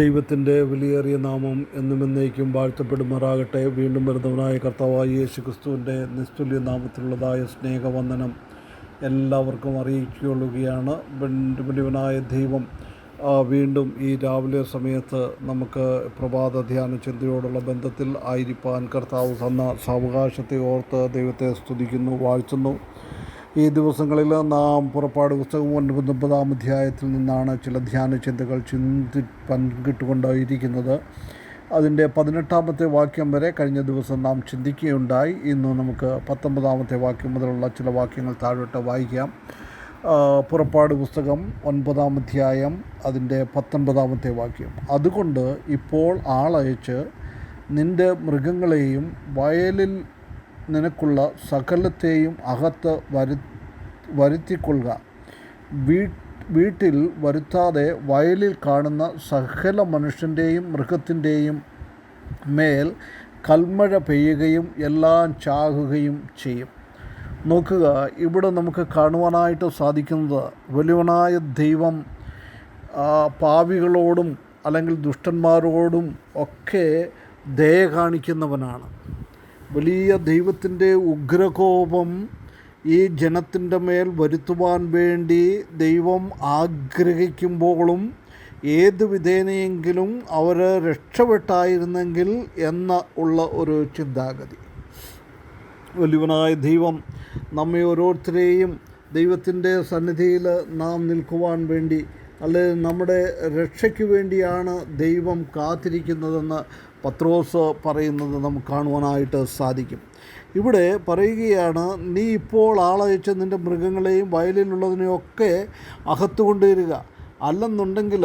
ദൈവത്തിന്റെ വിലയേറിയ നാമം എന്നും എന്നേക്കും വാഴ്ത്തപ്പെടുമാറാകട്ടെ. വീണ്ടും വരുന്നവനായ കർത്താവായ യേശു ക്രിസ്തുവിന്റെ നിസ്തുല്യ നാമത്തിലുള്ളതായ സ്നേഹവന്ദനം എല്ലാവർക്കും അറിയിക്കുകയാണ് വലിയവനായ ദൈവം വീണ്ടും ഈ രാവിലെ സമയത്ത് നമുക്ക് പ്രഭാത ധ്യാന ചിന്തയോടുള്ള ബന്ധത്തിൽ ആയിരിക്കാൻ കർത്താവ് തന്ന സാവകാശത്തെ ഓർത്ത് ദൈവത്തെ സ്തുതിക്കുന്നു വാഴ്ത്തുന്നു. ഈ ദിവസങ്ങളിൽ നാം പുറപ്പാട് പുസ്തകം ഒൻപത് ഒമ്പതാം അധ്യായത്തിൽ നിന്നാണ് ചില ധ്യാന ചിന്തകൾ ചിന്തി പങ്കിട്ടുകൊണ്ടിരിക്കുന്നത്. അതിന്റെ പതിനെട്ടാമത്തെ വാക്യം വരെ കഴിഞ്ഞ ദിവസം നാം ചിന്തിക്കുകയുണ്ടായി. ഇന്ന് നമുക്ക് പത്തൊമ്പതാമത്തെ വാക്യം മുതലുള്ള ചില വാക്യങ്ങൾ താഴോട്ട് വായിക്കാം. പുറപ്പാട് പുസ്തകം ഒൻപതാം അധ്യായം അതിന്റെ പത്തൊൻപതാമത്തെ വാക്യം. അതുകൊണ്ട് ഇപ്പോൾ ആളയച്ച് നിന്റെ മൃഗങ്ങളെയും വയലിൽ നിനക്കുള്ള സകലത്തെയും അകത്ത് വരു വരുത്തിക്കൊള്ളുക. വീട്ടിൽ വരുത്താതെ വയലിൽ കാണുന്ന സകല മനുഷ്യന്റെയും മൃഗത്തിന്റെയും മേൽ കൽമഴ പെയ്യുകയും എല്ലാം ചാകുകയും ചെയ്യും. നോക്കുക ഇവിടെ നമുക്ക് കാണുവാനായിട്ട് സാധിക്കുന്നത് വലിയവനായ ദൈവം പാവികളോടും അല്ലെങ്കിൽ ദുഷ്ടന്മാരോടും ഒക്കെ ദയ കാണിക്കുന്നവനാണ്. വലിയ ദൈവത്തിന്റെ ഉഗ്രകോപം ഈ ജനത്തിന്റെ മേൽ വരുത്തുവാൻ വേണ്ടി ദൈവം ആഗ്രഹിക്കുമ്പോഴും ഏത് വിധേനയെങ്കിലും അവർ രക്ഷപ്പെട്ടായിരുന്നെങ്കിൽ എന്ന ഉള്ള ഒരു ചിന്താഗതി. വലിയവനായ ദൈവം നമ്മെ ഓരോരുത്തരെയും ദൈവത്തിന്റെ സന്നിധിയിൽ നാം നിൽക്കുവാൻ വേണ്ടി അല്ലെങ്കിൽ നമ്മുടെ രക്ഷയ്ക്ക് വേണ്ടിയാണ് ദൈവം കാത്തിരിക്കുന്നതെന്ന് പത്രോസ് പറയുന്നത് നമുക്ക് കാണുവാനായിട്ട് സാധിക്കും. ഇവിടെ പറയുകയാണ് നീ ഇപ്പോൾ ആളയച്ച് നിന്റെ മൃഗങ്ങളെയും വയലിലുള്ളതിനെയൊക്കെ അകത്തു കൊണ്ടുവരിക അല്ലെന്നുണ്ടെങ്കിൽ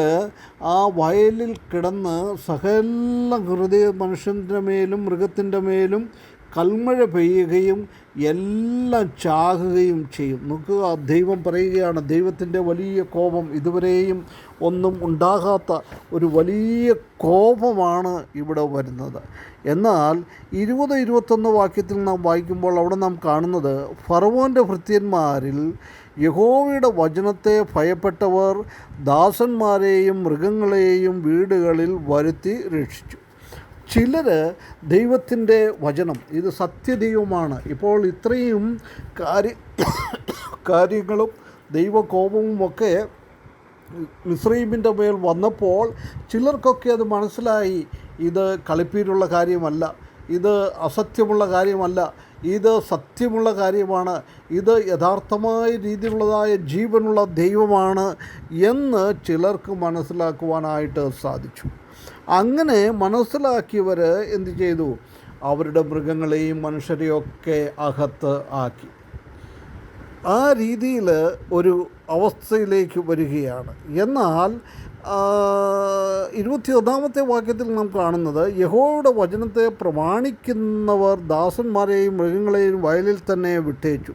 ആ വയലിൽ കിടന്ന് സകല ഹൃദയ മനുഷ്യന്റെ മേലും മൃഗത്തിന്റെ മേലും കൽമഴ പെയ്യുകയും എല്ലാം ചാകുകയും ചെയ്യും. നോക്കുക ദൈവം പറയുകയാണ് ദൈവത്തിന്റെ വലിയ കോപം ഇതുവരെയും ഒന്നും ഉണ്ടാകാത്ത ഒരു വലിയ കോപമാണ് ഇവിടെ വരുന്നത്. എന്നാൽ ഇരുപത് ഇരുപത്തൊന്ന് വാക്യത്തിൽ നാം വായിക്കുമ്പോൾ അവിടെ നാം കാണുന്നത് ഫറവോന്റെ ഭൃത്യന്മാരിൽ യഹോവയുടെ വചനത്തെ ഭയപ്പെട്ടവർ ദാസന്മാരെയും മൃഗങ്ങളെയും വീടുകളിൽ വരുത്തി രക്ഷിച്ചു. ചിലർ ദൈവത്തിന്റെ വചനം ഇത് സത്യദൈവമാണ്. ഇപ്പോൾ ഇത്രയും കാര്യ കാര്യങ്ങളും ദൈവകോപവും ഒക്കെ മിസ്രൈമിന്റെ മേൽ വന്നപ്പോൾ ചിലർക്കൊക്കെ അത് മനസ്സിലായി. ഇത് കളിപ്പീരുള്ള കാര്യമല്ല ഇത് അസത്യമുള്ള കാര്യമല്ല ഇത് സത്യമുള്ള കാര്യമാണ് ഇത് യഥാർത്ഥമായ രീതിയിലുള്ളതായ ജീവനുള്ള ദൈവമാണ് എന്ന് ചിലർക്ക് മനസ്സിലാക്കുവാനായിട്ട് സാധിച്ചു. അങ്ങനെ മനസ്സിലാക്കിയവർ എന്തു ചെയ്തു? അവരുടെ മൃഗങ്ങളെയും മനുഷ്യരെയൊക്കെ അകത്ത് ആക്കി. ആ രീതിയിൽ ഒരു അവസ്ഥയിലേക്ക് വരികയാണ്. എന്നാൽ ഇരുപത്തി ഒന്നാമത്തെ വാക്യത്തിൽ നാം കാണുന്നത് യഹോയുടെ വചനത്തെ പ്രമാണിക്കുന്നവർ ദാസന്മാരെയും മൃഗങ്ങളെയും വയലിൽ തന്നെ വിട്ടേച്ചു.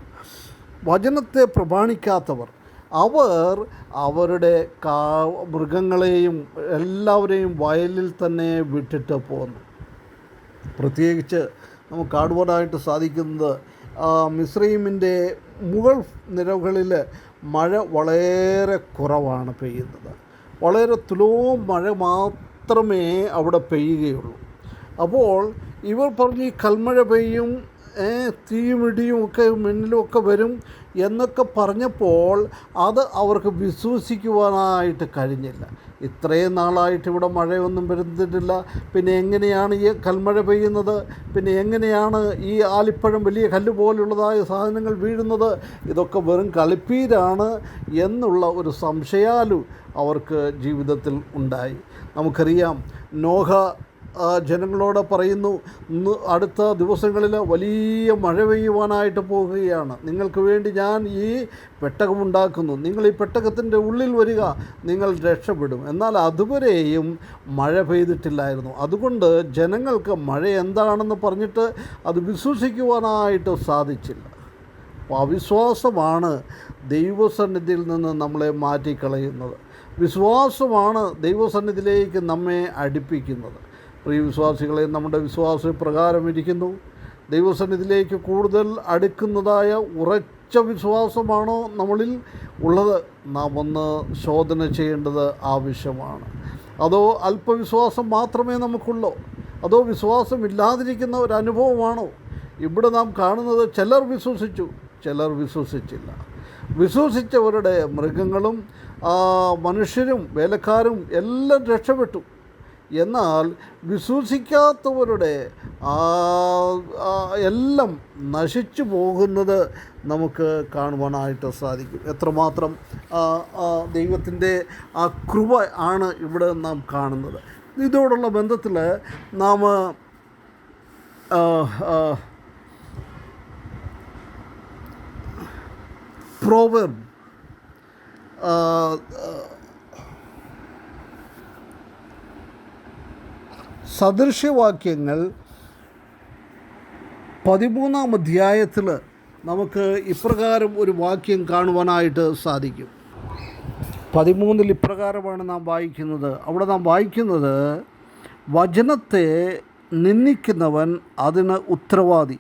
വചനത്തെ പ്രമാണിക്കാത്തവർ. അവർ അവരുടെ കാ മൃഗങ്ങളെയും എല്ലാവരെയും വയലിൽ തന്നെ വിട്ടിട്ട് പോന്നു. പ്രത്യേകിച്ച് നമുക്ക് കാണുവാനായിട്ട് സാധിക്കുന്നത് മിശ്രീമിന്റെ മുകൾ നിരകളിൽ മഴ വളരെ കുറവാണ് പെയ്യുന്നത്. വളരെ തുലവും മഴ മാത്രമേ അവിടെ പെയ്യുകയുള്ളൂ. അപ്പോൾ ഇവർ പറഞ്ഞ് ഈ കൽമഴ പെയ്യും തീയും ഇടിയും ഒക്കെ മിന്നലും വരും എന്നൊക്കെ പറഞ്ഞപ്പോൾ അത് അവർക്ക് വിശ്വസിക്കുവാനായിട്ട് കഴിഞ്ഞില്ല. ഇത്രയും നാളായിട്ട് ഇവിടെ മഴയൊന്നും വരുന്നിട്ടില്ല പിന്നെ എങ്ങനെയാണ് ഈ കൽമഴ പെയ്യുന്നത്? പിന്നെ എങ്ങനെയാണ് ഈ ആലിപ്പഴം വലിയ കല്ല് പോലുള്ളതായ സാധനങ്ങൾ വീഴുന്നത്? ഇതൊക്കെ വെറും കളിപ്പീരാണ് എന്നുള്ള ഒരു സംശയാലു അവർക്ക് ജീവിതത്തിൽ ഉണ്ടായി. നമുക്കറിയാം നോഹ ജനങ്ങളോട് പറയുന്നു അടുത്ത ദിവസങ്ങളിൽ വലിയ മഴ പെയ്യുവാനായിട്ട് പോകുകയാണ്. നിങ്ങൾക്ക് വേണ്ടി ഞാൻ ഈ പെട്ടകമുണ്ടാക്കുന്നു നിങ്ങൾ ഈ പെട്ടകത്തിന്റെ ഉള്ളിൽ വരിക നിങ്ങൾ രക്ഷപ്പെടും. എന്നാൽ അതുവരെയും മഴ പെയ്തിട്ടില്ലായിരുന്നു. അതുകൊണ്ട് ജനങ്ങൾക്ക് മഴ എന്താണെന്ന് പറഞ്ഞിട്ട് അത് വിശ്വസിക്കുവാനായിട്ട് സാധിച്ചില്ല. അപ്പോൾ അവിശ്വാസമാണ് ദൈവസന്നിധിയിൽ നിന്ന് നമ്മളെ മാറ്റിക്കളയുന്നത്. വിശ്വാസമാണ് ദൈവസന്നിധിയിലേക്ക് നമ്മെ അടുപ്പിക്കുന്നത്. പ്രിയ വിശ്വാസികളെ നമ്മുടെ വിശ്വാസ പ്രകാരം ഇരിക്കുന്നു. ദൈവസന്നിധിയിലേക്ക് കൂടുതൽ അടുക്കുന്നതായ ഉറച്ച വിശ്വാസമാണോ നമ്മളിൽ ഉള്ളത്? നാം ഒന്ന് ശോധന ചെയ്യേണ്ടത് ആവശ്യമാണ്. അതോ അല്പവിശ്വാസം മാത്രമേ നമുക്കുള്ളൂ? അതോ വിശ്വാസമില്ലാതിരിക്കുന്ന ഒരു അനുഭവമാണോ? ഇവിടെ നാം കാണുന്നത് ചിലർ വിശ്വസിച്ചു ചിലർ വിശ്വസിച്ചില്ല. വിശ്വസിച്ചവരുടെ മൃഗങ്ങളും മനുഷ്യരും വേലക്കാരും എല്ലാം രക്ഷപ്പെട്ടു. എന്നാൽ വിശ്വസിക്കാത്തവരുടെ എല്ലാം നശിച്ചു പോകുന്നത് നമുക്ക് കാണുവാനായിട്ട് സാധിക്കും. എത്രമാത്രം ദൈവത്തിന്റെ ആ കൃപ ആണ് ഇവിടെ നാം കാണുന്നത്. ഇതോടുള്ള ബന്ധത്തിൽ നാം ആ, സദൃശ്യവാക്യങ്ങൾ പതിമൂന്നാം അധ്യായത്തിൽ നമുക്ക് ഇപ്രകാരം ഒരു വാക്യം കാണുവാനായിട്ട് സാധിക്കും. പതിമൂന്നിൽ ഇപ്രകാരമാണ് നാം വായിക്കുന്നത്. അവിടെ നാം വായിക്കുന്നത് വചനത്തെ നിന്ദിക്കുന്നവൻ അതിന് ഉത്തരവാദി.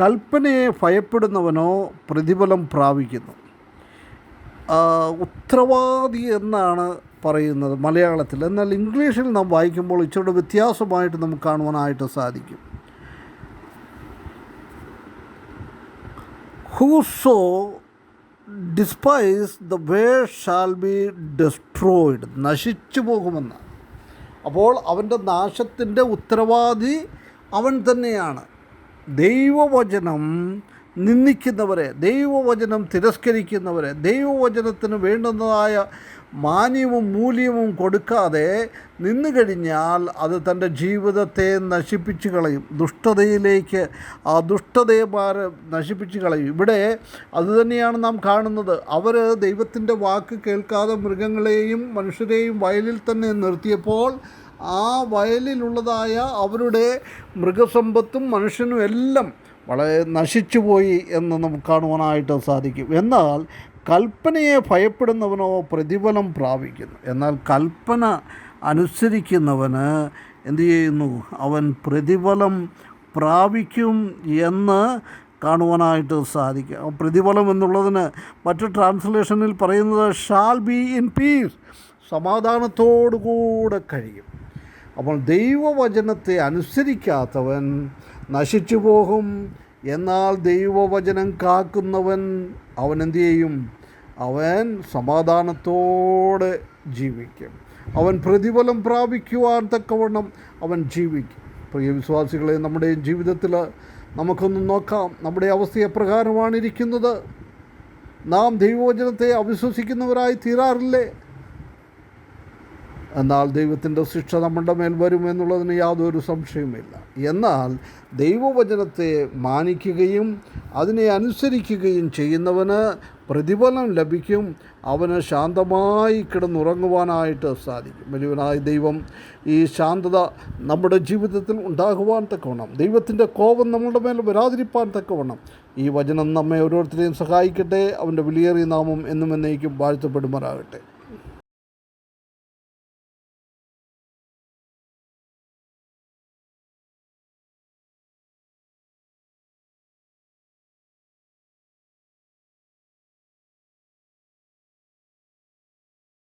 കൽപ്പനയെ ഭയപ്പെടുന്നവനോ പ്രതിഫലം പ്രാപിക്കുന്നു. ഉത്തരവാദി എന്നാണ് പറയുന്നത് മലയാളത്തിൽ. എന്നാൽ ഇംഗ്ലീഷിൽ നാം വായിക്കുമ്പോൾ ഇച്ചിരി വ്യത്യാസമായിട്ട് നമുക്ക് കാണുവാനായിട്ട് സാധിക്കും. Whoso despise the way shall be destroyed. നശിച്ചു പോകുമെന്ന്. അപ്പോൾ അവന്റെ നാശത്തിന്റെ ഉത്തരവാദി അവൻ തന്നെയാണ്. ദൈവവചനം നിന്ദിക്കുന്നവരെ ദൈവവചനം തിരസ്കരിക്കുന്നവരെ ദൈവവചനത്തിന് വേണ്ടുന്നതായ മാന്യവും മൂല്യവും കൊടുക്കാതെ നിന്നു കഴിഞ്ഞാൽ അത് തന്റെ ജീവിതത്തെ നശിപ്പിച്ചു കളയും. ദുഷ്ടതയിലേക്ക് ആ ദുഷ്ടതയെ മാറി നശിപ്പിച്ചു കളയും. ഇവിടെ അതുതന്നെയാണ് നാം കാണുന്നത്. അവർ ദൈവത്തിന്റെ വാക്ക് കേൾക്കാതെ മൃഗങ്ങളെയും മനുഷ്യരെയും വയലിൽ തന്നെ നിർത്തിയപ്പോൾ ആ വയലിലുള്ളതായ അവരുടെ മൃഗസമ്പത്തും മനുഷ്യനും എല്ലാം വളരെ നശിച്ചുപോയി എന്ന് നമുക്ക് കാണുവാനായിട്ട് സാധിക്കും. എന്നാൽ കൽപ്പനയെ ഭയപ്പെടുന്നവനോ പ്രതിഫലം പ്രാപിക്കുന്നു. എന്നാൽ കൽപ്പന അനുസരിക്കുന്നവന് എന്തു ചെയ്യുന്നു? അവൻ പ്രതിഫലം പ്രാപിക്കും എന്ന് കാണുവാനായിട്ട് സാധിക്കും. പ്രതിഫലം എന്നുള്ളതിന് മറ്റു ട്രാൻസ്ലേഷനിൽ പറയുന്നത് ഷാൽ ബി ഇൻ പീസ്. സമാധാനത്തോടുകൂടെ കഴിയും. അപ്പോൾ ദൈവവചനത്തെ അനുസരിക്കാത്തവൻ നശിച്ചു പോകും എന്നാൽ ദൈവവചനം കാക്കുന്നവൻ അവൻ എന്തു ചെയ്യും? അവൻ സമാധാനത്തോടെ ജീവിക്കും. അവൻ പ്രതിഫലം പ്രാപിക്കുവാൻ തക്കവണ്ണം അവൻ ജീവിക്കും. പ്രിയ വിശ്വാസികളെ നമ്മുടെ ജീവിതത്തിൽ നമുക്കൊന്ന് നോക്കാം. നമ്മുടെ അവസ്ഥ എപ്രകാരമാണ് ഇരിക്കുന്നത് നാം ദൈവവചനത്തെ അവിശ്വസിക്കുന്നവരായി തീരാറില്ലേ? എന്നാൽ ദൈവത്തിന്റെ ശിക്ഷ നമ്മുടെ മേൽ വരുമെന്നുള്ളതിന് യാതൊരു സംശയവുമില്ല. എന്നാൽ ദൈവവചനത്തെ മാനിക്കുകയും അതിനെ അനുസരിക്കുകയും ചെയ്യുന്നവന് പ്രതിഫലം ലഭിക്കും. അവന് ശാന്തമായി കിടന്നുറങ്ങുവാനായിട്ട് സാധിക്കും. വലിയവനായ ദൈവം ഈ ശാന്തത നമ്മുടെ ജീവിതത്തിൽ ഉണ്ടാകുവാൻ തക്കവണ്ണം ദൈവത്തിന്റെ കോപം നമ്മുടെ മേൽ വരാതിരിപ്പാൻ തക്കവണ്ണം ഈ വചനം നമ്മെ ഓരോരുത്തരെയും സഹായിക്കട്ടെ. അവന്റെ വിലയേറിയ നാമം എന്നും എന്നേക്കും വാഴ്ത്തപ്പെടുമാറാകട്ടെ.